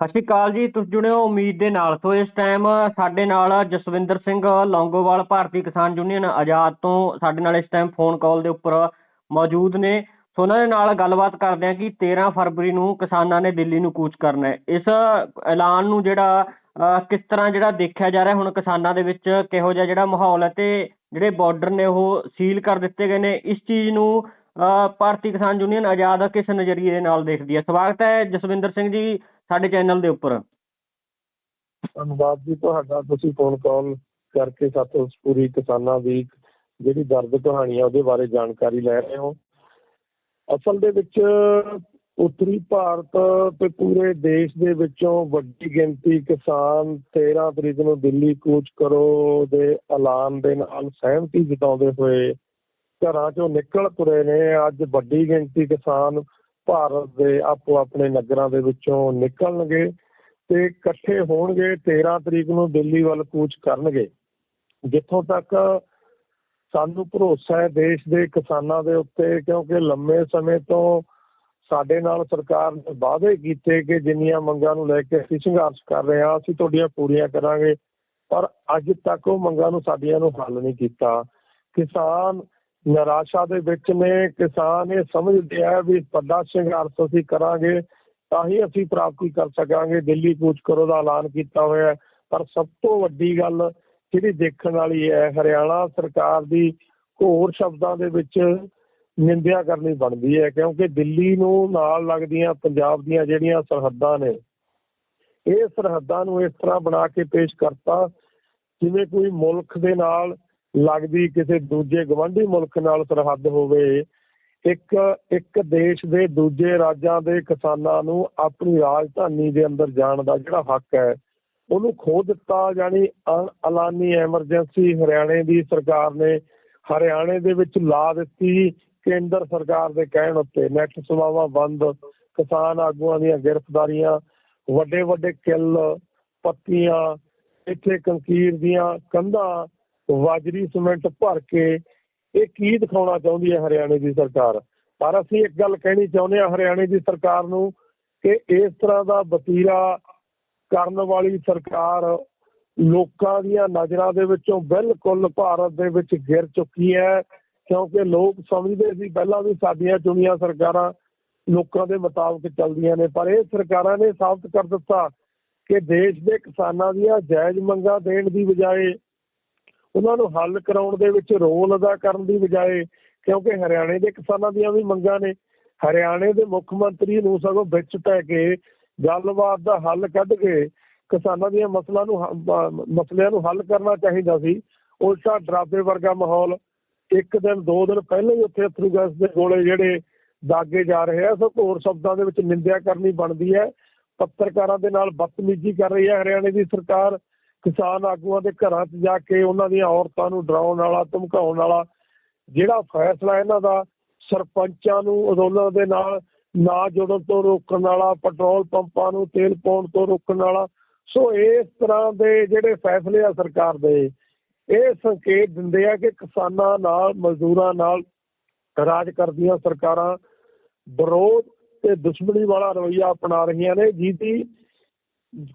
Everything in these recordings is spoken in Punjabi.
ਸਤਿ ਸ਼੍ਰੀ ਅਕਾਲ ਜੀ ਤੁਸੀਂ ਜੁੜੇ ਹੋ ਉਮੀਦ ਦੇ ਨਾਲ। ਸੋ ਇਸ ਟਾਈਮ ਸਾਡੇ ਨਾਲ ਜਸਵਿੰਦਰ ਸਿੰਘ ਲੌਂਗੋਵਾਲ ਭਾਰਤੀ ਕਿਸਾਨ ਯੂਨੀਅਨ ਆਜ਼ਾਦ ਤੋਂ ਸਾਡੇ ਨਾਲ ਇਸ ਟਾਈਮ ਫੋਨ ਕਾਲ ਦੇ ਉੱਪਰ ਮੌਜੂਦ ਨੇ। ਸੋ ਉਹਨਾਂ ਦੇ ਨਾਲ ਗੱਲਬਾਤ ਕਰਦੇ ਹਾਂ ਕਿ 13 ਫਰਵਰੀ ਨੂੰ ਕਿਸਾਨਾਂ ਨੇ ਦਿੱਲੀ ਨੂੰ ਕੂਚ ਕਰਨਾ ਹੈ। ਇਸ ਐਲਾਨ ਨੂੰ ਜਿਹੜਾ ਅਹ, ਕਿਸ ਤਰ੍ਹਾਂ ਜਿਹੜਾ ਦੇਖਿਆ ਜਾ ਰਿਹਾ ਹੁਣ ਕਿਸਾਨਾਂ ਦੇ ਵਿੱਚ ਕਿਹੋ ਜਿਹਾ ਜਿਹੜਾ ਮਾਹੌਲ ਹੈ ਤੇ ਜਿਹੜੇ ਬਾਰਡਰ ਨੇ ਉਹ ਸੀਲ ਕਰ ਦਿੱਤੇ ਗਏ ਨੇ ਇਸ ਚੀਜ਼ ਨੂੰ ਅਹ, ਭਾਰਤੀ ਕਿਸਾਨ ਯੂਨੀਅਨ ਆਜ਼ਾਦ ਕਿਸ ਨਜ਼ਰੀਏ ਦੇ ਨਾਲ ਦੇਖਦੀ ਹੈ? ਸਵਾਗਤ ਹੈ ਜਸਵਿੰਦਰ ਸਿੰਘ ਜੀ। ਸਾਡੇ ਚੈਨਲ ਦੇ ਉੱਪਰ। ਧੰਨਵਾਦ ਜੀ ਤੁਹਾਡਾ। ਤੁਸੀਂ ਫੋਨ ਕਾਲ ਕਰਕੇ ਸਾਥੋਂ ਪੂਰੀ ਕਿਸਾਨਾਂ ਦੀ ਜਿਹੜੀ ਦਰਦ ਕਹਾਣੀ ਆ ਉਹਦੇ ਬਾਰੇ ਜਾਣਕਾਰੀ ਲੈ ਰਹੇ ਹੋ। ਅਸਲ ਦੇ ਵਿੱਚ ਉੱਤਰੀ ਭਾਰਤ ਤੇ ਪੂਰੇ ਦੇਸ਼ ਦੇ ਵਿੱਚੋਂ ਵੱਡੀ ਗਿਣਤੀ ਕਿਸਾਨ 13 ਤਰੀਕ ਨੂੰ ਦਿੱਲੀ ਕੂਚ ਕਰੋ ਦੇ ਐਲਾਨ ਦੇ ਨਾਲ ਸਹਿਮਤੀ ਜਤਾਉਂਦੇ ਹੋਏ ਘਰਾਂ ਚੋਂ ਨਿਕਲ ਤੁਰੇ ਨੇ। ਅੱਜ ਵੱਡੀ ਗਿਣਤੀ ਕਿਸਾਨ ਭਾਰਤ ਦੇ ਆਪੋ ਆਪਣੇ ਨਗਰਾਂ ਦੇ ਵਿੱਚੋਂ ਨਿਕਲਣਗੇ ਤੇ ਇਕੱਠੇ ਹੋਣਗੇ 13 ਤਰੀਕ ਨੂੰ ਦਿੱਲੀ ਵੱਲ ਕੂਚ ਕਰਨਗੇ। ਜਿੱਥੋਂ ਤੱਕ ਸਾਨੂੰ ਭਰੋਸਾ ਹੈ ਦੇਸ਼ ਦੇ ਕਿਸਾਨਾਂ ਦੇ ਉੱਤੇ, ਕਿਉਂਕਿ ਲੰਮੇ ਸਮੇਂ ਤੋਂ ਸਾਡੇ ਨਾਲ ਸਰਕਾਰ ਨੇ ਵਾਅਦੇ ਕੀਤੇ ਕਿ ਜਿੰਨੀਆਂ ਮੰਗਾਂ ਨੂੰ ਲੈ ਕੇ ਅਸੀਂ ਸੰਘਰਸ਼ ਕਰ ਰਹੇ ਹਾਂ, ਅਸੀਂ ਤੁਹਾਡੀਆਂ ਪੂਰੀਆਂ ਕਰਾਂਗੇ। ਪਰ ਅੱਜ ਤੱਕ ਉਹ ਮੰਗਾਂ ਨੂੰ ਸਾਡੀਆਂ ਨੂੰ ਹੱਲ ਨਹੀਂ ਕੀਤਾ। ਕਿਸਾਨ ਨਿਰਾਸ਼ਾ ਦੇ ਵਿੱਚ ਨੇ। ਕਿਸਾਨ ਇਹ ਸਮਝਦੇ ਆ ਵੀ ਵੱਡਾ ਸੰਘਰਸ਼ ਅਸੀਂ ਕਰਾਂਗੇ, ਤਾਂ ਹੀ ਅਸੀਂ ਪ੍ਰਾਪਤੀ ਕਰ ਸਕਾਂਗੇ। ਦਿੱਲੀ ਕੂਚ ਕਰੋ ਦਾ ਐਲਾਨ ਕੀਤਾ ਹੋਇਆ ਪਰ ਸਭ ਤੋਂ ਵੱਡੀ ਗੱਲ ਜਿਹੜੀ ਦੇਖਣ ਵਾਲੀ ਹੈ, ਹਰਿਆਣਾ ਸਰਕਾਰ ਦੀ ਹੋਰ ਸ਼ਬਦਾਂ ਦੇ ਵਿੱਚ ਨਿੰਦਿਆ ਕਰਨੀ ਬਣਦੀ ਹੈ, ਕਿਉਂਕਿ ਦਿੱਲੀ ਨੂੰ ਨਾਲ ਲੱਗਦੀਆਂ ਪੰਜਾਬ ਦੀਆਂ ਜਿਹੜੀਆਂ ਸਰਹੱਦਾਂ ਨੇ, ਇਹ ਸਰਹੱਦਾਂ ਨੂੰ ਇਸ ਤਰ੍ਹਾਂ ਬਣਾ ਕੇ ਪੇਸ਼ ਕਰਤਾ ਜਿਵੇਂ ਕੋਈ ਮੁਲਕ ਦੇ ਨਾਲ ਲੱਗਦੀ ਕਿਸੇ ਦੂਜੇ ਗਵੰਢੀ ਮੁਲਕ ਨਾਲ ਸਰਹੱਦ ਹੋਵੇ, ਇੱਕ ਇੱਕ ਦੇਸ਼ ਦੇ ਦੂਜੇ ਰਾਜਾਂ ਦੇ ਕਿਸਾਨਾਂ ਨੂੰ ਆਪਣੀ ਰਾਜਧਾਨੀ ਦੇ ਅੰਦਰ ਜਾਣ ਦਾ ਜਿਹੜਾ ਹੱਕ ਹੈ, ਉਹਨੂੰ ਖੋ ਦਿੱਤਾ ਜਾਨੀ ਐਲਾਨੀ ਐਮਰਜੈਂਸੀ ਹਰਿਆਣੇ ਦੀ ਸਰਕਾਰ ਨੇ, ਹਰਿਆਣੇ ਦੇ ਵਿੱਚ ਲਾ ਦਿੱਤੀ ਕੇਂਦਰ ਸਰਕਾਰ ਦੇ ਕਹਿਣ ਉੱਤੇ ਨੈਟ ਸੇਵਾਵਾਂ ਬੰਦ, ਕਿਸਾਨ ਆਗੂਆਂ ਦੀਆਂ ਗ੍ਰਿਫਤਾਰੀਆਂ ਵੱਡੇ ਵੱਡੇ ਕਿੱਲ, ਪੱਤੀਆਂ, ਇੱਥੇ ਕੰਕੀਰ ਦੀਆਂ ਕੰਧਾਂ ਵਾਜਰੀ ਸੀਮੈਂਟ ਭਰ ਕੇ ਇਹ ਕੀ ਦਿਖਾਉਣਾ ਚਾਹੁੰਦੀ ਹੈ ਹਰਿਆਣੇ ਦੀ ਸਰਕਾਰ? ਪਰ ਅਸੀਂ ਇੱਕ ਗੱਲ ਕਹਿਣੀ ਚਾਹੁੰਦੇ ਹਾਂ ਹਰਿਆਣੇ ਦੀ ਸਰਕਾਰ ਨੂੰ ਕਿ ਇਸ ਤਰ੍ਹਾਂ ਦਾ ਵਤੀਰਾ ਕਰਨ ਵਾਲੀ ਸਰਕਾਰ ਲੋਕਾਂ ਦੀਆਂ ਨਜ਼ਰਾਂ ਦੇ ਵਿੱਚੋਂ ਬਿਲਕੁਲ ਭਾਰਤ ਦੇ ਵਿੱਚ ਗਿਰ ਚੁੱਕੀ ਹੈ, ਕਿਉਂਕਿ ਲੋਕ ਸਮਝਦੇ ਸੀ ਪਹਿਲਾਂ ਵੀ ਸਾਡੀਆਂ ਚੁਣੀਆਂ ਸਰਕਾਰਾਂ ਲੋਕਾਂ ਦੇ ਮੁਤਾਬਕ ਚੱਲਦੀਆਂ ਨੇ, ਪਰ ਇਹ ਸਰਕਾਰਾਂ ਨੇ ਸਾਬਤ ਕਰ ਦਿੱਤਾ ਕਿ ਦੇਸ਼ ਦੇ ਕਿਸਾਨਾਂ ਦੀਆਂ ਜਾਇਜ਼ ਮੰਗਾਂ ਦੇਣ ਦੀ ਬਜਾਏ ਉਹਨਾਂ ਨੂੰ ਹੱਲ ਕਰਾਉਣ ਦੇ ਵਿੱਚ ਰੋਲ ਅਦਾ ਕਰਨ ਦੀ ਬਜਾਏ, ਕਿਉਂਕਿ ਹਰਿਆਣੇ ਦੇ ਕਿਸਾਨਾਂ ਦੀਆਂ ਵੀ ਮੰਗਾਂ ਨੇ, ਹਰਿਆਣੇ ਦੇ ਮੁੱਖ ਮੰਤਰੀ ਨੂੰ ਸਗੋਂ ਵਿੱਚ ਪੈ ਕੇ ਗੱਲਬਾਤ ਦਾ ਹੱਲ ਕੱਢ ਕੇ ਕਿਸਾਨਾਂ ਦੀਆਂ ਮਸਲਾ ਨੂੰ ਮਸਲਿਆਂ ਨੂੰ ਹੱਲ ਕਰਨਾ ਚਾਹੀਦਾ ਸੀ। ਉਲਟਾ ਡਰਾਬੇ ਵਰਗਾ ਮਾਹੌਲ, ਇੱਕ ਦਿਨ, ਦੋ ਦਿਨ ਪਹਿਲਾਂ ਹੀ ਉੱਥੇ ਅਥਰੂ ਗੈਸ ਦੇ ਗੋਲੇ ਜਿਹੜੇ ਦਾਗੇ ਜਾ ਰਹੇ ਆ ਸੋ ਹੋਰ ਸ਼ਬਦਾਂ ਦੇ ਵਿੱਚ ਨਿੰਦਿਆ ਕਰਨੀ ਬਣਦੀ ਹੈ। ਪੱਤਰਕਾਰਾਂ ਦੇ ਨਾਲ ਬਦਤਮੀਜ਼ੀ ਕਰ ਰਹੀ ਹੈ ਹਰਿਆਣੇ ਦੀ ਸਰਕਾਰ। ਕਿਸਾਨ ਆਗੂਆਂ ਦੇ ਘਰਾਂ 'ਚ ਜਾ ਕੇ ਉਹਨਾਂ ਦੀਆਂ ਔਰਤਾਂ ਨੂੰ ਡਰਾਉਣ ਵਾਲਾ, ਧਮਕਾਉਣ ਵਾਲਾ, ਜਿਹੜਾ ਫੈਸਲਾ ਇਹਨਾਂ ਦਾ ਸਰਪੰਚਾਂ ਨੂੰ ਅੰਦੋਲਨ ਦੇ ਨਾਲ ਨਾ ਜੁੜਨ ਤੋਂ ਰੋਕਣ ਵਾਲਾ, ਪੈਟਰੋਲ ਪੰਪਾਂ ਨੂੰ ਤੇਲ ਪਾਉਣ ਤੋਂ ਰੋਕਣ ਵਾਲਾ, ਸੋ ਇਸ ਤਰ੍ਹਾਂ ਦੇ ਜਿਹੜੇ ਫੈਸਲੇ ਆ ਸਰਕਾਰ ਦੇ, ਇਹ ਸੰਕੇਤ ਦਿੰਦੇ ਆ ਕਿ ਕਿਸਾਨਾਂ ਨਾਲ, ਮਜ਼ਦੂਰਾਂ ਨਾਲ ਰਾਜ ਕਰਦੀਆਂ ਸਰਕਾਰਾਂ ਵਿਰੋਧ ਤੇ ਦੁਸ਼ਮਣੀ ਵਾਲਾ ਰਵੱਈਆ ਅਪਣਾ ਰਹੀਆਂ ਨੇ, ਜਿਹਦੀ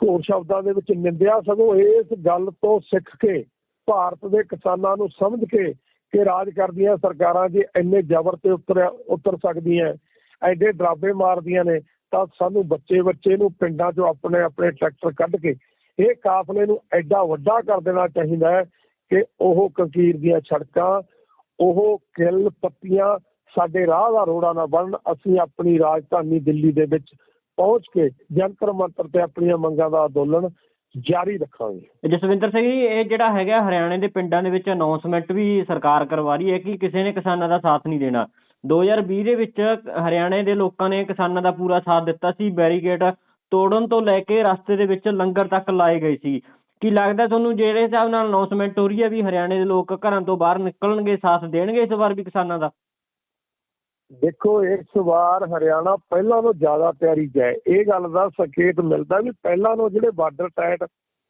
ਘੋਰ ਸ਼ਬਦਾਂ ਦੇ ਵਿੱਚ ਨਿੰਦਿਆ ਸਗੋਂ ਇਸ ਗੱਲ ਤੋਂ ਸਿੱਖ ਕੇ, ਭਾਰਤ ਦੇ ਕਿਸਾਨਾਂ ਨੂੰ ਸਮਝ ਕੇ ਕਿ ਰਾਜ ਕਰਦੀਆਂ ਸਰਕਾਰਾਂ ਜੇ ਇੰਨੇ ਜ਼ਬਰ ਤੇ ਉਤਰ ਉਤਰ ਸਕਦੀਆਂ, ਐਡੇ ਡਰਾਬੇ ਮਾਰਦੀਆਂ ਨੇ, ਤਾਂ ਸਾਨੂੰ ਬੱਚੇ ਬੱਚੇ ਨੂੰ ਪਿੰਡਾਂ 'ਚੋਂ ਆਪਣੇ ਆਪਣੇ ਟਰੈਕਟਰ ਕੱਢ ਕੇ ਇਹ ਕਾਫਲੇ ਨੂੰ ਐਡਾ ਵੱਡਾ ਕਰ ਦੇਣਾ ਚਾਹੀਦਾ ਹੈ ਕਿ ਉਹ ਕੰਕੀਰ ਦੀਆਂ ਸੜਕਾਂ, ਉਹ ਕਿਲ ਪੱਤੀਆਂ ਸਾਡੇ ਰਾਹ ਦਾ ਰੋੜਾ ਨਾ ਬਣਨ, ਅਸੀਂ ਆਪਣੀ ਰਾਜਧਾਨੀ ਦਿੱਲੀ ਦੇ ਵਿੱਚ ਪਹੁੰਚ ਕੇ ਜੰਤਰ ਮੰਤਰ ਤੇ ਆਪਣੀਆਂ ਮੰਗਾਂ ਦਾ ਅੰਦੋਲਨ ਜਾਰੀ ਰੱਖਾਂਗੇ। ਜਸਵਿੰਦਰ ਸਿੰਘ ਜੀ, ਇਹ ਜਿਹੜਾ ਹੈਗਾ ਹਰਿਆਣੇ ਦੇ ਪਿੰਡਾਂ ਦੇ ਵਿੱਚ ਅਨਾਉਂਸਮੈਂਟ ਵੀ ਸਰਕਾਰ ਕਰਵਾ ਰਹੀ ਹੈ ਕਿ ਕਿਸੇ ਨੇ ਕਿਸਾਨਾਂ ਦਾ ਸਾਥ ਨਹੀਂ ਦੇਣਾ। 2020 ਦੇ ਵਿੱਚ ਹਰਿਆਣੇ ਦੇ ਲੋਕਾਂ ਨੇ ਕਿਸਾਨਾਂ ਦਾ ਪੂਰਾ ਸਾਥ ਦਿੱਤਾ ਸੀ। ਬੈਰੀਕੇਡ ਤੋੜਨ ਤੋਂ ਲੈ ਕੇ ਰਸਤੇ ਦੇ ਵਿੱਚ ਲੰਗਰ ਤੱਕ ਲਾਏ ਗਏ ਸੀ। ਕੀ ਲੱਗਦਾ ਤੁਹਾਨੂੰ ਜਿਹੜੇ ਹਿਸਾਬ ਨਾਲ ਅਨਾਉਂਸਮੈਂਟ ਹੋ ਰਹੀ ਹੈ ਵੀ ਹਰਿਆਣੇ ਦੇ ਲੋਕ ਘਰਾਂ ਤੋਂ ਬਾਹਰ ਨਿਕਲਣਗੇ, ਸਾਥ ਦੇਣਗੇ ਇਸ ਵਾਰ ਵੀ ਕਿਸਾਨਾਂ ਦਾ? ਦੇਖੋ, ਇਸ ਵਾਰ ਹਰਿਆਣਾ ਪਹਿਲਾਂ ਤੋਂ ਜ਼ਿਆਦਾ ਤਿਆਰੀ 'ਚ ਹੈ। ਇਹ ਗੱਲ ਦਾ ਸੰਕੇਤ ਮਿਲਦਾ ਵੀ ਪਹਿਲਾਂ ਨਾਲੋਂ ਜਿਹੜੇ ਬਾਰਡਰ ਟੈਟ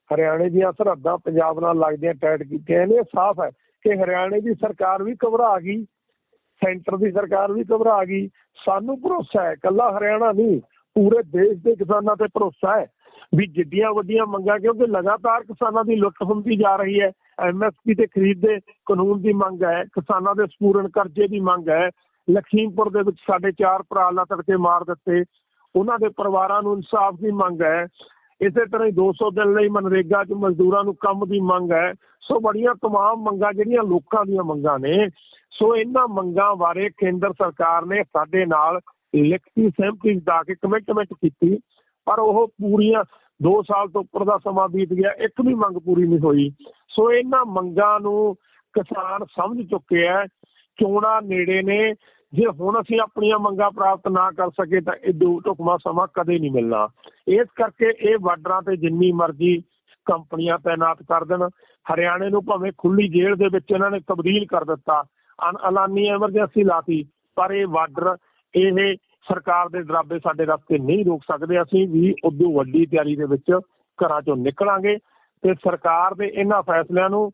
ਹਰਿਆਣੇ ਦੀਆਂ ਸਰਹੱਦਾਂ ਪੰਜਾਬ ਨਾਲ ਲੱਗਦੀਆਂ ਟੈਟ ਕੀਤੀਆਂ ਨੇ ਸਾਫ਼ ਹੈ ਕਿ ਹਰਿਆਣੇ ਦੀ ਸਰਕਾਰ ਵੀ ਘਬਰਾ ਗਈ, ਸੈਂਟਰ ਦੀ ਸਰਕਾਰ ਵੀ ਘਬਰਾ ਗਈ। ਸਾਨੂੰ ਭਰੋਸਾ ਹੈ ਕੱਲਾ ਹਰਿਆਣਾ ਨਹੀਂ, ਪੂਰੇ ਦੇਸ਼ ਦੇ ਕਿਸਾਨਾਂ ਤੇ ਭਰੋਸਾ ਹੈ ਵੀ ਜਿੱਡੀਆਂ ਵੱਡੀਆਂ ਮੰਗਾਂ, ਕਿਉਂਕਿ ਲਗਾਤਾਰ ਕਿਸਾਨਾਂ ਦੀ ਲੁੱਟ ਹੁੰਦੀ ਜਾ ਰਹੀ ਹੈ। ਐਮਐਸਪੀ ਤੇ ਖਰੀਦ ਦੇ ਕਾਨੂੰਨ ਦੀ ਮੰਗ ਹੈ, ਕਿਸਾਨਾਂ ਦੇ ਸਪੂਰਨ ਕਰਜ਼ੇ ਦੀ ਮੰਗ ਹੈ ਲਖੀਮਪੁਰ ਦੇ ਵਿੱਚ ਸਾਡੇ ਚਾਰ ਭਰਾ ਲਾ ਤੜਕੇ ਮਾਰ ਦਿੱਤੇ। ਉਹਨਾਂ ਦੇ ਪਰਿਵਾਰਾਂ ਨੂੰ ਇਨਸਾਫ ਦੀ ਮੰਗ ਹੈ। ਇਸੇ ਤਰ੍ਹਾਂ ਹੀ 200 ਦਿਨ ਲਈ ਮਨਰੇਗਾ 'ਚ ਮਜ਼ਦੂਰਾਂ ਨੂੰ ਕੰਮ ਦੀ ਮੰਗ ਹੈ। ਸੋ ਬੜੀਆਂ ਤਮਾਮ ਮੰਗਾਂ ਜਿਹੜੀਆਂ ਲੋਕਾਂ ਦੀਆਂ ਮੰਗਾਂ ਨੇ, ਸੋ ਇਹਨਾਂ ਮੰਗਾਂ ਬਾਰੇ ਕੇਂਦਰ ਸਰਕਾਰ ਨੇ ਸਾਡੇ ਨਾਲ ਲਿਖਤੀ, ਸਹਿਮਤੀ ਦਾ ਕੇ ਕਮਿਟਮੈਂਟ ਕੀਤੀ। ਪਰ ਉਹ ਪੂਰੀਆਂ 2 ਸਾਲ ਤੋਂ ਉੱਪਰ ਦਾ ਸਮਾਂ ਬੀਤ ਗਿਆ, ਇੱਕ ਵੀ ਮੰਗ ਪੂਰੀ ਨਹੀਂ ਹੋਈ। ਸੋ ਇਹਨਾਂ ਮੰਗਾਂ ਨੂੰ ਕਿਸਾਨ ਸਮਝ ਚੁੱਕੇ ਆ ਚੋਣਾਂ ਨੇੜੇ ਨੇ। ਜੇ ਹੁਣ ਅਸੀਂ ਆਪਣੀਆਂ ਮੰਗਾਂ ਪ੍ਰਾਪਤ ਨਾ ਕਰ ਸਕੇ ਤਾਂ ਇਹ ਦੋ ਢੁਕਮਾ ਸਮਾਂ ਕਦੇ ਨਹੀਂ ਮਿਲਣਾ। ਇਸ ਕਰਕੇ ਇਹ ਬਾਰਡਰਾਂ ਤੇ ਜਿੰਨੀ ਮਰਜ਼ੀ ਕੰਪਨੀਆਂ ਤਾਇਨਾਤ ਕਰ ਦੇਣ। ਹਰਿਆਣੇ ਨੂੰ ਭਾਵੇਂ ਖੁੱਲੀ ਜੇਲ੍ਹ ਦੇ ਵਿੱਚ ਇਹਨਾਂ ਨੇ ਤਬਦੀਲ ਕਰ ਦਿੱਤਾ ਅਨ- ਐਲਾਨੀ ਐਮਰਜੈਂਸੀ ਲਾਤੀ, ਪਰ ਇਹ ਬਾਰਡਰ ਇਹ ਸਰਕਾਰ ਦੇ ਡਰਾਬੇ ਸਾਡੇ ਰਸਤੇ ਨਹੀਂ ਰੋਕ ਸਕਦੇ। ਅਸੀਂ ਵੀ ਉਦੋਂ ਵੱਡੀ ਤਿਆਰੀ ਦੇ ਵਿੱਚ ਘਰਾਂ ਚੋਂ ਨਿਕਲਾਂਗੇ ਤੇ ਸਰਕਾਰ ਦੇ ਇਹਨਾਂ ਫੈਸਲਿਆਂ ਨੂੰ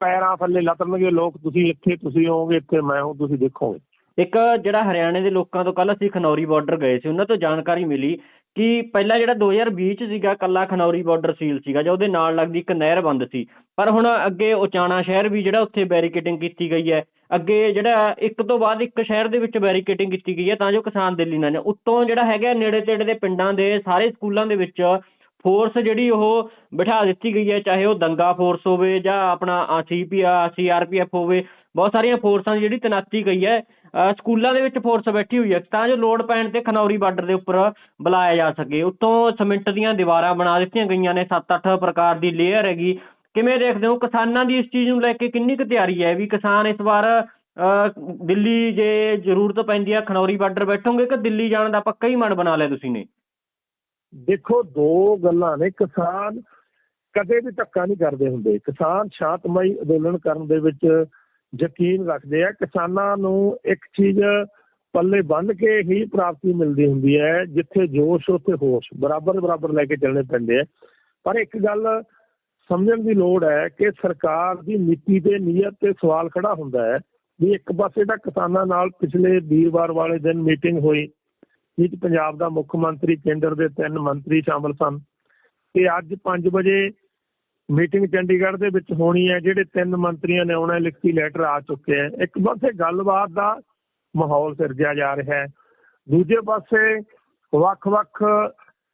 ਪੈਰਾਂ ਥੱਲੇ ਲਤਣਗੇ। ਲੋਕ, ਤੁਸੀਂ ਇੱਥੇ ਤੁਸੀਂ ਹੋਵੋਗੇ ਇੱਥੇ ਮੈਂ ਹਾਂ, ਤੁਸੀਂ ਦੇਖੋਗੇ। ਇੱਕ ਜਿਹੜਾ ਹਰਿਆਣੇ ਦੇ ਲੋਕਾਂ ਤੋਂ ਕੱਲ ਅਸੀਂ ਖਨੌਰੀ ਬਾਰਡਰ ਗਏ ਸੀ, ਉਹਨਾਂ ਤੋਂ ਜਾਣਕਾਰੀ ਮਿਲੀ ਕਿ ਪਹਿਲਾਂ ਜਿਹੜਾ 2020 ਚ ਸੀਗਾ, ਕੱਲਾ ਖਨੌਰੀ ਬਾਰਡਰ ਸੀਲ ਸੀਗਾ, ਜਾਂ ਉਹਦੇ ਨਾਲ ਲੱਗਦੀ ਇੱਕ ਨਹਿਰ ਬੰਦ ਸੀ। ਪਰ ਹੁਣ ਅੱਗੇ ਉਚਾਣਾ ਸ਼ਹਿਰ ਵੀ ਜਿਹੜਾ ਉੱਥੇ ਬੈਰੀਕੇਡਿੰਗ ਕੀਤੀ ਗਈ ਹੈ, ਅੱਗੇ ਜਿਹੜਾ ਇੱਕ ਤੋਂ ਬਾਅਦ ਇੱਕ ਸ਼ਹਿਰ ਦੇ ਵਿੱਚ ਬੈਰੀਕੇਡਿੰਗ ਕੀਤੀ ਗਈ ਹੈ, ਤਾਂ ਜੋ ਕਿਸਾਨ ਦਿੱਲੀ ਨਾ ਜਾਣ। ਉੱਤੋਂ ਜਿਹੜਾ ਹੈਗਾ ਨੇੜੇ ਤੇੜੇ ਦੇ ਪਿੰਡਾਂ ਦੇ ਸਾਰੇ ਸਕੂਲਾਂ ਦੇ ਵਿੱਚ ਫੋਰਸ ਜਿਹੜੀ ਉਹ ਬਿਠਾ ਦਿੱਤੀ ਗਈ ਹੈ, ਚਾਹੇ ਉਹ ਦੰਗਾ ਫੋਰਸ ਹੋਵੇ ਜਾਂ ਆਪਣਾ ਸੀਪੀਆ ਸੀਆਰਪੀਐਫ ਹੋਵੇ, ਬਹੁਤ ਸਾਰੀਆਂ ਫੋਰਸਾਂ ਦੀ ਜਿਹੜੀ ਤੈਨਾਤੀ ਗਈ ਹੈ ਸਕੂਲਾਂ ਦੇ ਵਿੱਚ ਫੋਰਸ ਬੈਠੀ ਹੋਈ ਹੈ ਤਾਂ ਜੋ ਲੋਡ ਪੈਣ ਤੇ ਖਨੌਰੀ ਬਾਰਡਰ ਦੇ ਉੱਪਰ ਬੁਲਾਇਆ ਜਾ ਸਕੇ। ਉੱਤੋਂ ਸੀਮੈਂਟ ਦੀਆਂ ਦੀਵਾਰਾਂ ਬਣਾ ਦਿੱਤੀਆਂ ਗਈਆਂ ਨੇ 7-8 ਪ੍ਰਕਾਰ ਦੀ ਲੇਅਰ ਹੈਗੀ। ਕਿਵੇਂ ਦੇਖਦੇ ਹੋ, ਕਿਸਾਨਾਂ ਦੀ ਇਸ ਚੀਜ਼ ਨੂੰ ਲੈ ਕੇ ਕਿੰਨੀ ਕੁ ਤਿਆਰੀ ਹੈ ਵੀ ਕਿਸਾਨ ਇਸ ਵਾਰ ਦਿੱਲੀ ਜੇ ਜ਼ਰੂਰਤ ਪੈਂਦੀ ਹੈ ਖਨੌਰੀ ਬਾਰਡਰ ਬੈਠੋਗੇ ਕਿ ਦਿੱਲੀ ਜਾਣ ਦਾ ਪੱਕਾ ਹੀ ਮਨ ਬਣਾ ਲਿਆ ਤੁਸੀਂ ਨੇ? ਦੇਖੋ, ਦੋ ਗੱਲਾਂ ਨੇ। ਕਿਸਾਨ ਕਦੇ ਵੀ ਧੱਕਾ ਨਹੀਂ ਕਰਦੇ ਹੁੰਦੇ। ਕਿਸਾਨ ਸ਼ਾਂਤਮਈ ਅੰਦੋਲਨ ਕਰਨ ਦੇ ਵਿੱਚ ਯਕੀਨ ਰੱਖਦੇ ਆ, ਕਿਸਾਨਾਂ ਨੂੰ ਇੱਕ ਚੀਜ਼ ਪੱਲੇ ਬੰਨ੍ਹ ਕੇ ਹੀ ਪ੍ਰਾਪਤੀ ਮਿਲਦੀ ਹੁੰਦੀ ਹੈ, ਜਿੱਥੇ ਜੋਸ਼, ਉੱਥੇ ਹੋਸ਼, ਬਰਾਬਰ ਬਰਾਬਰ ਲੈ ਕੇ ਚੱਲਣੇ ਪੈਂਦੇ ਆ। ਪਰ ਇੱਕ ਗੱਲ ਸਮਝਣ ਦੀ ਲੋੜ ਹੈ ਕਿ ਸਰਕਾਰ ਦੀ ਨੀਤੀ ਤੇ ਨੀਅਤ ਤੇ ਸਵਾਲ ਖੜਾ ਹੁੰਦਾ ਹੈ ਵੀ ਇੱਕ ਪਾਸੇ ਤਾਂ ਕਿਸਾਨਾਂ ਨਾਲ ਪਿਛਲੇ ਵੀਰਵਾਰ ਵਾਲੇ ਦਿਨ ਮੀਟਿੰਗ ਹੋਈ ਜਿਸ ਪੰਜਾਬ ਦਾ ਮੁੱਖ ਮੰਤਰੀ, ਕੇਂਦਰ ਦੇ ਤਿੰਨ ਮੰਤਰੀ ਸ਼ਾਮਲ ਸਨ। ਤੇ ਅੱਜ 5 ਵਜੇ ਮੀਟਿੰਗ ਚੰਡੀਗੜ੍ਹ ਦੇ ਵਿੱਚ ਹੋਣੀ ਹੈ, ਜਿਹੜੇ ਤਿੰਨ ਮੰਤਰੀਆਂ ਨੇ ਆਉਣਾ ਲਿਖਤੀ ਲੈਟਰ ਆ ਚੁੱਕੇ ਹੈ। ਇੱਕ ਪਾਸੇ ਗੱਲਬਾਤ ਦਾ ਮਾਹੌਲ ਸਿਰਜਿਆ ਜਾ ਰਿਹਾ ਹੈ। ਦੂਜੇ ਪਾਸੇ ਵੱਖ-ਵੱਖ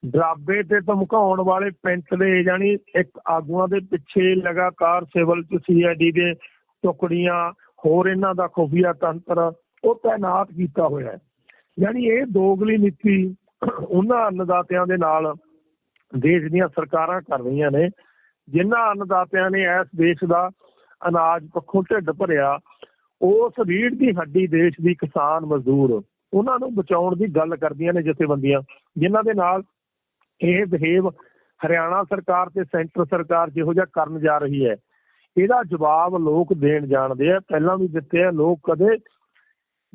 ਡਰਾਬੇ ਤੇ ਧਮਕਾਉਣ ਵਾਲੇ ਪਿੰਡ ਦੇ ਯਾਨੀ ਇੱਕ ਆਗੂਆਂ ਦੇ ਪਿੱਛੇ ਲਗਾਤਾਰ ਸਿਵਲ ਚ ਸੀਆਈਡੀ ਦੇ ਟੁਕੜੀਆਂ, ਹੋਰ ਇਹਨਾਂ ਦਾ ਖੁਫੀਆ ਤੰਤਰ, ਉਹ ਤਾਇਨਾਤ ਕੀਤਾ ਹੋਇਆ ਹੈ। ਯਾਨੀ ਇਹ ਦੋਗਲੀ ਨੀਤੀ ਉਹਨਾਂ ਅੰਨਦਾਤਿਆਂ ਦੇ ਨਾਲ ਦੇਸ਼ ਦੀਆਂ ਸਰਕਾਰਾਂ ਕਰ ਰਹੀਆਂ ਨੇ। ਜਿਨ੍ਹਾਂ ਅੰਨਦਾਤਿਆਂ ਨੇ ਇਸ ਦੇਸ਼ ਦਾ ਅਨਾਜ ਪੱਖੋਂ ਢਿੱਡ ਭਰਿਆ, ਉਸ ਰੀੜ ਦੀ ਹੱਡੀ ਦੇਸ਼ ਦੀ ਕਿਸਾਨ ਮਜ਼ਦੂਰ, ਉਹਨਾਂ ਨੂੰ ਬਚਾਉਣ ਦੀ ਗੱਲ ਕਰਦੀਆਂ ਨੇ ਜਥੇਬੰਦੀਆਂ, ਜਿਨ੍ਹਾਂ ਦੇ ਨਾਲ ਇਹ ਬਿਹੇਵ ਹਰਿਆਣਾ ਸਰਕਾਰ ਤੇ ਸੈਂਟਰ ਸਰਕਾਰ ਜਿਹੋ ਜਿਹਾ ਕਰਨ ਜਾ ਰਹੀ ਹੈ। ਇਹਦਾ ਜਵਾਬ ਲੋਕ ਦੇਣ ਜਾਣਦੇ ਆ, ਪਹਿਲਾਂ ਵੀ ਦਿੱਤੇ ਆ, ਲੋਕ ਕਦੇ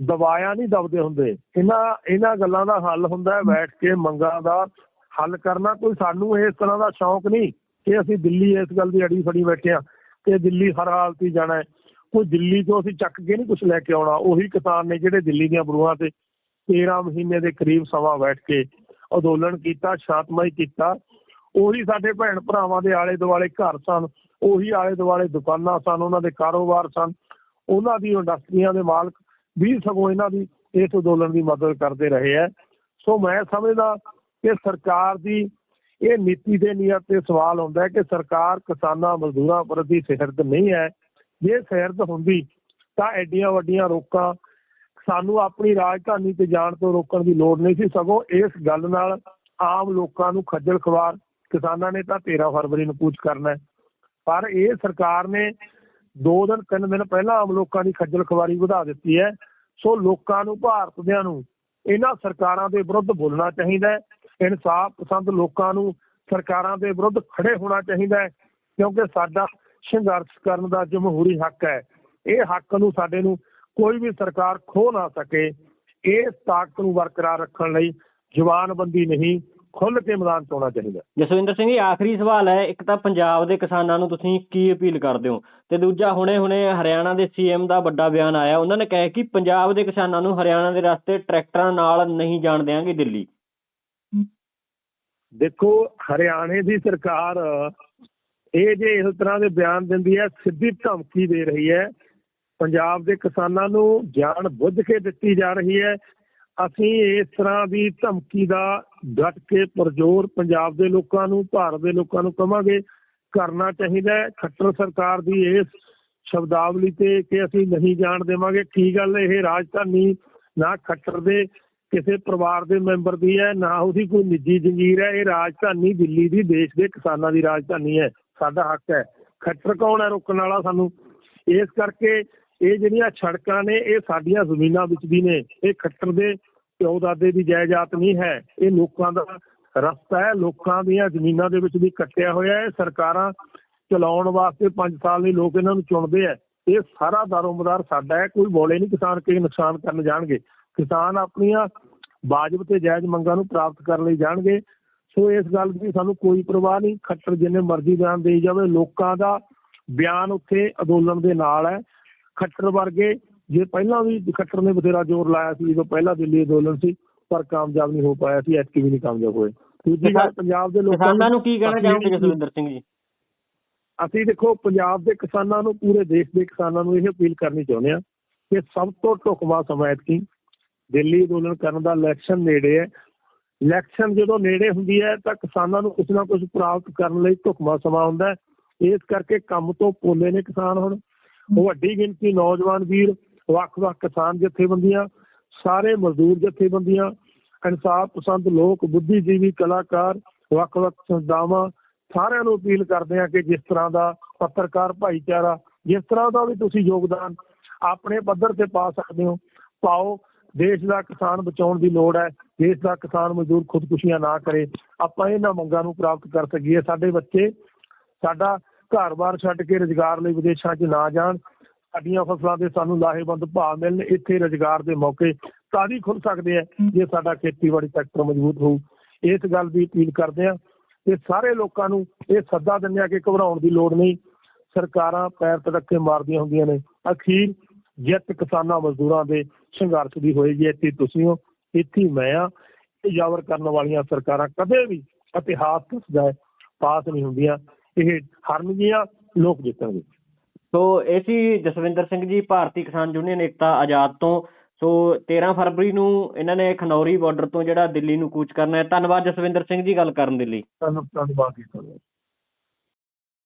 ਦਬਾਇਆ ਨਹੀਂ ਦਬਦੇ ਹੁੰਦੇ। ਇਹਨਾਂ ਇਹਨਾਂ ਗੱਲਾਂ ਦਾ ਹੱਲ ਹੁੰਦਾ ਬੈਠ ਕੇ ਮੰਗਾਂ ਦਾ ਹੱਲ ਕਰਨਾ, ਕੋਈ ਸਾਨੂੰ ਇਸ ਤਰ੍ਹਾਂ ਦਾ ਸ਼ੌਂਕ ਨਹੀਂ। ਕਿ ਅਸੀਂ ਦਿੱਲੀ ਇਸ ਗੱਲ ਦੀ ਅੜੀ ਫੜੀ ਬੈਠੇ ਆ ਕਿ ਦਿੱਲੀ ਹਰ ਹਾਲਤ ਹੀ ਜਾਣਾ ਹੈ। ਕੋਈ ਦਿੱਲੀ ਤੋਂ ਅਸੀਂ ਚੱਕ ਕੇ ਨਹੀਂ ਕੁਝ ਲੈ ਕੇ ਆਉਣਾ। ਉਹੀ ਕਿਸਾਨ ਨੇ ਜਿਹੜੇ ਦਿੱਲੀ ਦੀਆਂ ਬਰੂਹਾਂ ਤੇ 13 ਮਹੀਨੇ ਦੇ ਕਰੀਬ ਸਮਾਂ ਬੈਠ ਕੇ ਅੰਦੋਲਨ ਕੀਤਾ, ਸ਼ਾਂਤਮਈ ਕੀਤਾ। ਉਹੀ ਸਾਡੇ ਭੈਣ ਭਰਾਵਾਂ ਦੇ ਆਲੇ ਦੁਆਲੇ ਘਰ ਸਨ, ਉਹੀ ਆਲੇ ਦੁਆਲੇ ਦੁਕਾਨਾਂ ਸਨ, ਉਹਨਾਂ ਦੇ ਕਾਰੋਬਾਰ ਸਨ। ਉਹਨਾਂ ਦੀ ਇੰਡਸਟਰੀਆਂ ਦੇ ਮਾਲਕ ਵੀ ਸਗੋਂ ਇਹਨਾਂ ਦੀ ਇਸ ਅੰਦੋਲਨ ਦੀ ਮਦਦ ਕਰਦੇ ਰਹੇ ਹੈ। ਸੋ ਮੈਂ ਸਮਝਦਾ ਕਿ ਸਰਕਾਰ ਦੀ ਇਹ ਨੀਤੀ ਦੇ ਨਿਯਮ ਤੇ ਸਵਾਲ ਆਉਂਦਾ ਹੈ ਕਿ ਸਰਕਾਰ ਕਿਸਾਨਾਂ, ਮਜ਼ਦੂਰਾਂ ਪ੍ਰਤੀ ਸਿਰਦ ਨਹੀਂ ਹੈ। ਜੇ ਸਿਰਦ ਹੁੰਦੀ ਤਾਂ ਐਡੀਆਂ ਵੱਡੀਆਂ ਰੋਕਾਂ ਸਾਨੂੰ ਆਪਣੀ ਰਾਜਧਾਨੀ ਤੇ ਜਾਣ ਤੋਂ ਰੋਕਣ ਦੀ ਲੋੜ ਨਹੀਂ ਸੀ। ਸਗੋਂ ਇਸ ਗੱਲ ਨਾਲ ਆਮ ਲੋਕਾਂ ਨੂੰ ਖੱਜਲ ਖਵਾਰ ਕਿਸਾਨਾਂ ਨੇ ਤਾਂ 13 ਫਰਵਰੀ ਨੂੰ ਕੂਚ ਕਰਨਾ ਪਰ ਇਹ ਸਰਕਾਰ ਨੇ 2 ਦਿਨ 3 ਦਿਨ ਪਹਿਲਾਂ ਆਮ ਲੋਕਾਂ ਦੀ ਖੱਜਲ ਖਵਾਰੀ ਵਧਾ ਦਿੱਤੀ ਹੈ। ਸੋ ਲੋਕਾਂ ਨੂੰ ਭਾਰਤ ਦਿਆਂ ਨੂੰ ਇਹਨਾਂ ਸਰਕਾਰਾਂ ਦੇ ਵਿਰੁੱਧ ਬੋਲਣਾ ਚਾਹੀਦਾ ਹੈ। ਇਨਸਾਫ ਪਸੰਦ ਲੋਕਾਂ ਨੂੰ ਸਰਕਾਰਾਂ ਦੇ ਵਿਰੁੱਧ ਖੜੇ ਹੋਣਾ ਚਾਹੀਦਾ ਹੈ, ਕਿਉਂਕਿ ਸਾਡਾ ਸੰਘਰਸ਼ ਕਰਨ ਦਾ ਜਮਹੂਰੀ ਹੱਕ ਹੈ। ਇਹ ਹੱਕ ਨੂੰ ਸਾਡੇ ਨੂੰ ਕੋਈ ਵੀ ਸਰਕਾਰ ਖੋ ਨਾ ਸਕੇ। ਇਸ ਤਾਕਤ ਨੂੰ ਬਰਕਰਾਰ ਰੱਖਣ ਲਈ ਜਵਾਨਬੰਦੀ ਨਹੀਂ ਖੁੱਲ ਕੇ ਮੈਦਾਨ 'ਚ ਆਉਣਾ ਚਾਹੀਦਾ ਜਸਵਿੰਦਰ ਸਿੰਘ ਜੀ, ਆਖਰੀ ਸਵਾਲ ਹੈ, ਇੱਕ ਤਾਂ ਪੰਜਾਬ ਦੇ ਕਿਸਾਨਾਂ ਨੂੰ ਤੁਸੀਂ ਕੀ ਅਪੀਲ ਕਰਦੇ ਹੋ? ਤੇ ਦੂਜਾ ਹੁਣੇ ਹੁਣੇ ਹਰਿਆਣਾ ਦੇ ਸੀਐਮ ਦਾ ਵੱਡਾ ਬਿਆਨ ਆਇਆ, ਉਹਨਾਂ ਨੇ ਕਿਹਾ ਕਿ ਪੰਜਾਬ ਦੇ ਕਿਸਾਨਾਂ ਨੂੰ ਹਰਿਆਣਾ ਦੇ ਰਸਤੇ ਟਰੈਕਟਰਾਂ ਨਾਲ ਨਹੀਂ ਜਾਣ ਦੇਵਾਂਗੇ ਦਿੱਲੀ। ਦੇਖੋ, ਹਰਿਆਣੇ ਦੀ ਸਰਕਾਰ, ਇਹ ਜੇ ਇਸ ਤਰ੍ਹਾਂ ਦੇ ਬਿਆਨ ਦਿੰਦੀ ਹੈ, ਸਿੱਧੀ ਧਮਕੀ ਦੇ ਰਹੀ ਹੈ। ਪੰਜਾਬ ਦੇ ਕਿਸਾਨਾਂ ਨੂੰ ਜਾਣ ਬੁੱਝ ਕੇ ਦਿੱਤੀ ਜਾ ਰਹੀ ਹੈ। ਅਸੀਂ ਇਸ ਤਰ੍ਹਾਂ ਦੀ ਧਮਕੀ ਦਾ ਡਟ ਕੇ ਪਰਜੋਰ ਪੰਜਾਬ ਦੇ ਲੋਕਾਂ ਨੂੰ, ਭਾਰਤ ਦੇ ਲੋਕਾਂ ਨੂੰ ਕਵਾਂਗੇ। ਕਰਨਾ ਚਾਹੀਦਾ ਹੈ। ਖੱਟਰ ਸਰਕਾਰ ਦੀ ਇਸ ਸ਼ਬਦਾਵਲੀ ਤੇ ਕਿ ਅਸੀਂ ਨਹੀਂ ਜਾਣ ਦੇਵਾਂਗੇ। ਕੀ ਗੱਲ ਇਹ ਰਾਜਧਾਨੀ ਨਾ ਖੱਟਰ ਦੇ? ਕਿਸੇ ਪਰਿਵਾਰ ਦੇ ਮੈਂਬਰ ਦੀ ਹੈ, ਨਾ ਉਹਦੀ ਕੋਈ ਨਿੱਜੀ ਜ਼ਮੀਰ ਹੈ, ਇਹ ਰਾਜਧਾਨੀ ਦਿੱਲੀ ਦੀ, ਦੇਸ਼ ਦੇ ਕਿਸਾਨਾਂ ਦੀ ਰਾਜਧਾਨੀ ਹੈ, ਸਾਡਾ ਹੱਕ ਹੈ। ਖੱਟਰ ਕੌਣ ਹੈ ਰੋਕਣ ਵਾਲਾ ਸਾਨੂੰ? ਇਸ ਕਰਕੇ ਇਹ ਜਿਹੜੀਆਂ ਸੜਕਾਂ ਨੇ, ਇਹ ਸਾਡੀਆਂ ਜ਼ਮੀਨਾਂ ਵਿੱਚ ਵੀ ਨੇ, ਇਹ ਖੱਟਰ ਦੇ ਪਿਓ ਦਾਦੇ ਦੀ ਜਾਇਦਾਦ ਨਹੀਂ ਹੈ। ਇਹ ਲੋਕਾਂ ਦਾ ਰਸਤਾ ਹੈ, ਲੋਕਾਂ ਦੀਆਂ ਜ਼ਮੀਨਾਂ ਦੇ ਵਿੱਚ ਵੀ ਕੱਟਿਆ ਹੋਇਆ ਹੈ। ਸਰਕਾਰਾਂ ਚਲਾਉਣ ਵਾਸਤੇ 5 ਸਾਲ ਲਈ ਲੋਕ ਇਹਨਾਂ ਨੂੰ ਚੁਣਦੇ ਆ ਇਹ ਸਾਰਾ ਦਾਰੋਮਦਾਰ ਸਾਡਾ ਹੈ, ਕੋਈ ਬੋਲੇ ਨਹੀਂ ਕਿਸਾਨ, ਕਿਸੇ ਨੁਕਸਾਨ ਕਰਨ ਜਾਣਗੇ। ਕਿਸਾਨ ਆਪਣੀਆਂ ਵਾਜਬ ਤੇ ਜਾਇਜ਼ ਮੰਗਾਂ ਨੂੰ ਪ੍ਰਾਪਤ ਕਰਨ ਲਈ ਜਾਣਗੇ। ਸੋ ਇਸ ਗੱਲ ਦੀ ਸਾਨੂੰ ਕੋਈ ਪਰਵਾਹ ਨਹੀਂ। ਖੱਟਰ ਜਿੰਨੇ ਮਰਜ਼ੀ ਬਿਆਨ ਦੇਈ ਜਾਵੇ ਲੋਕਾਂ ਦਾ ਬਿਆਨ ਉੱਥੇ ਅੰਦੋਲਨ ਦੇ ਨਾਲ ਹੈ। ਖੱਟਰ ਵਰਗੇ ਜੇ ਪਹਿਲਾਂ ਵੀ ਖੱਟਰ ਨੇ ਬਥੇਰਾ ਜ਼ੋਰ ਲਾਇਆ ਸੀ ਜਦੋਂ ਪਹਿਲਾ ਦਿੱਲੀ ਅੰਦੋਲਨ ਸੀ ਪਰ ਕਾਮਯਾਬ ਨਹੀਂ ਹੋ ਪਾਇਆ ਸੀ ਐਤਕੀ ਵੀ ਨਹੀਂ ਕਾਮਯਾਬ ਹੋਏ। ਦੂਜੀ ਗੱਲ ਪੰਜਾਬ ਦੇ ਲੋਕਾਂ ਕਿਸਾਨਾਂ ਨੂੰ ਕੀ ਕਹਿਣਾ ਜਿਹੜੀ- ਜਸਵਿੰਦਰ ਸਿੰਘ ਜੀ? ਅਸੀਂ ਦੇਖੋ ਪੰਜਾਬ ਦੇ ਕਿਸਾਨਾਂ ਨੂੰ ਪੂਰੇ ਦੇਸ਼ ਦੇ ਕਿਸਾਨਾਂ ਨੂੰ ਇਹ ਅਪੀਲ ਕਰਨੀ ਚਾਹੁੰਦੇ ਆ ਕਿ ਸਭ ਤੋਂ ਢੁਕਵਾਂ ਸਮਾਂ ਐਤਕੀ ਦਿੱਲੀ ਅੰਦੋਲਨ ਕਰਨ ਦਾ ਇਲੈਕਸ਼ਨ ਨੇੜੇ ਹੈ। ਇਲੈਕਸ਼ਨ ਜਦੋਂ ਨੇੜੇ ਹੁੰਦੀ ਹੈ ਤਾਂ ਕਿਸਾਨਾਂ ਨੂੰ ਕੁਝ ਨਾ ਕੁਝ ਪ੍ਰਾਪਤ ਕਰਨ ਲਈ ਢੁਕਵਾਂ ਸਮਾਂ ਹੁੰਦਾ ਹੈ। ਇਸ ਕਰਕੇ ਕੰਮ ਤੋਂ ਪੋਲੇ ਨੇ ਕਿਸਾਨ ਹੁਣ। ਵੱਡੀ ਗਿਣਤੀ ਨੌਜਵਾਨ ਵੀਰ ਵੱਖ-ਵੱਖ ਕਿਸਾਨ ਜਥੇਬੰਦੀਆਂ, ਸਾਰੇ ਮਜ਼ਦੂਰ ਜਥੇਬੰਦੀਆਂ, ਇਨਸਾਫ ਪਸੰਦ ਲੋਕ, ਬੁੱਧੀਜੀਵੀ ਕਲਾਕਾਰ ਵੱਖ-ਵੱਖ ਸੰਸਥਾਵਾਂ, ਸਾਰਿਆਂ ਨੂੰ ਅਪੀਲ ਕਰਦੇ ਆ ਕਿ ਜਿਸ ਤਰ੍ਹਾਂ ਦਾ ਪੱਤਰਕਾਰ ਭਾਈਚਾਰਾ, ਜਿਸ ਤਰ੍ਹਾਂ ਦਾ ਵੀ ਤੁਸੀਂ ਯੋਗਦਾਨ ਆਪਣੇ ਪੱਧਰ ਤੇ ਪਾ ਸਕਦੇ ਹੋ, ਪਾਓ। ਦੇਸ਼ ਦਾ ਕਿਸਾਨ ਬਚਾਉਣ ਦੀ ਲੋੜ ਹੈ ਦੇਸ਼ ਦਾ ਕਿਸਾਨ ਮਜ਼ਦੂਰ ਖੁਦਕੁਸ਼ੀਆਂ ਨਾ ਕਰੇ ਆਪਾਂ ਇਹਨਾਂ ਮੰਗਾਂ ਨੂੰ ਪ੍ਰਾਪਤ ਕਰ ਸਕੀਏ ਸਾਡੇ ਬੱਚੇ ਸਾਡਾ ਘਰ-ਬਾਰ ਛੱਡ ਕੇ ਰੁਜ਼ਗਾਰ ਲਈ ਵਿਦੇਸ਼ਾਂ 'ਚ ਨਾ ਜਾਣ ਸਾਡੀਆਂ ਫਸਲਾਂ ਦੇ ਸਾਨੂੰ ਲਾਹੇਵੰਦ ਭਾਅ ਮਿਲਣ ਇੱਥੇ ਰੁਜ਼ਗਾਰ ਦੇ ਮੌਕੇ ਤਾਂ ਹੀ ਖੁੱਲ ਸਕਦੇ ਆ ਜੇ ਸਾਡਾ ਖੇਤੀਬਾੜੀ ਸੈਕਟਰ ਮਜ਼ਬੂਤ ਹੋਊ। ਇਸ ਗੱਲ ਦੀ ਅਪੀਲ ਕਰਦੇ ਆ ਤੇ ਸਾਰੇ ਲੋਕਾਂ ਨੂੰ ਇਹ ਸੱਦਾ ਦਿੰਦੇ ਆ ਕਿ ਘਬਰਾਉਣ ਦੀ ਲੋੜ ਨਹੀਂ। ਸਰਕਾਰਾਂ ਪੈਰ ਤੜਕੇ ਮਾਰਦੀਆਂ ਹੁੰਦੀਆਂ ਨੇ। ਅਖੀਰ ਜਿੱਤ ਕਿਸਾਨਾਂ ਮਜ਼ਦੂਰਾਂ ਦੇ ਸੰਘਰਸ਼ ਦੀ ਹੋਏਗੀ ਇੱਥੇ ਤੁਸੀਂ ਹੋ ਇੱਥੇ ਮੈਂ ਆ ਇਹ ਜਾਵਰ ਕਰਨ ਵਾਲੀਆਂ ਸਰਕਾਰਾਂ ਕਦੇ ਵੀ ਇਤਿਹਾਸ ਦੱਸਦਾ ਪਾਸ ਨਹੀਂ ਹੁੰਦੀਆਂ। ਇਹ ਹਾਰਨਗੀਆਂ ਲੋਕ ਜਿੱਤਣਗੇ ਸੋ ਇਹ ਸੀ ਜਸਵਿੰਦਰ ਸਿੰਘ ਜੀ ਭਾਰਤੀ ਕਿਸਾਨ ਯੂਨੀਅਨ ਏਕਤਾ ਆਜ਼ਾਦ ਤੋਂ। ਸੋ 13 ਫਰਵਰੀ ਨੂੰ ਇਹਨਾਂ ਨੇ ਖਨੌਰੀ ਬਾਰਡਰ ਤੋਂ ਜਿਹੜਾ ਦਿੱਲੀ ਨੂੰ ਕੂਚ ਕਰਨਾ ਹੈ। ਧੰਨਵਾਦ ਜਸਵਿੰਦਰ ਸਿੰਘ ਜੀ ਗੱਲ ਕਰਨ ਦੇ ਲਈ। ਧੰਨਵਾਦ ਜੀ